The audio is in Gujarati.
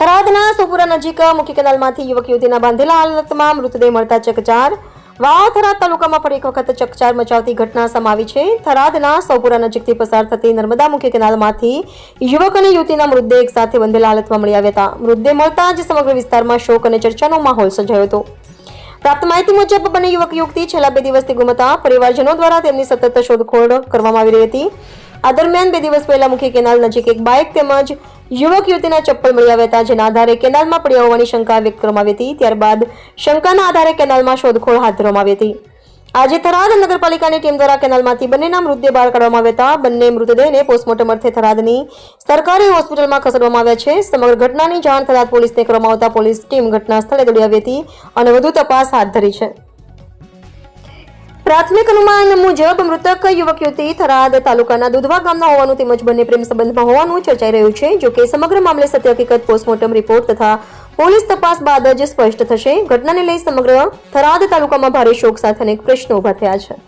થરાદના સોપુરા નજીક મુખ્ય કેનાલમાંથી યુવક યુવતીના બાંધેલા હાલતમાં મૃતદેહ મળતા ચકચાર. વાવ તાલુકામાં પણ એક વખત ચકચાર મચાવતી ઘટના સમાવી છે. થરાદના સોપુરા નજીકથી પસાર થતી નર્મદા મુખ્ય કેનાલમાંથી યુવક અને યુવતીના મૃતદેહ એક સાથે બંધેલા હાલતમાં મળી આવ્યા હતા. મૃતદેહ મળતા જ સમગ્ર વિસ્તારમાં શોક અને ચર્ચાનો માહોલ સર્જાયો હતો. પ્રાપ્ત માહિતી મુજબ, બંને યુવક યુવતી છેલ્લા બે દિવસથી ગુમ હતા પરિવારજનો દ્વારા તેમની સતત શોધખોળ કરવામાં આવી રહી હતી. આ દરમિયાન બે દિવસ પહેલા મુખ્ય કેનાલ નજીક એક બાઇક તેમજ યુવક યુવતીના ચપ્પલ મળી આવ્યા હતા, જેના આધારે કેનાલમાં પડ્યા હોવાની શંકા વ્યક્ત કરવામાં આવી હતી. ત્યારબાદ શંકાના આધારે કેનાલમાં શોધખોળ હાથ ધરવામાં આવી હતી. આજે થરાદ નગરપાલિકાની ટીમ દ્વારા કેનાલમાંથી બંનેના મૃતદેહ બહાર કાઢવામાં આવ્યા હતા. બંને મૃતદેહને પોસ્ટમોર્ટમ અર્થે થરાદની સરકારી હોસ્પિટલમાં ખસેડવામાં આવ્યા છે. સમગ્ર ઘટનાની જાણ થરાદ પોલીસને કરવામાં આવતા પોલીસ ટીમ ઘટના સ્થળે દોડી આવી હતી અને વધુ તપાસ હાથ ધરી છે. પ્રાથમિક અનુમાન મુજબ મૃતક યુવક યુવતી થરાદ તાલુકાના દુધવા ગામના હોવાનું તેમજ બંને પ્રેમ સંબંધમાં હોવાનું ચર્ચાઈ રહ્યું છે, જો કે સમગ્ર મામલે સત્ય હકીકત પોસ્ટમોર્ટમ રિપોર્ટ તથા પોલીસ તપાસ બાદ જ સ્પષ્ટ થશે. ઘટનાને લઈ સમગ્ર થરાદ તાલુકામાં ભારે શોક સાથે અનેક પ્રશ્નો ઊભા થયા છે.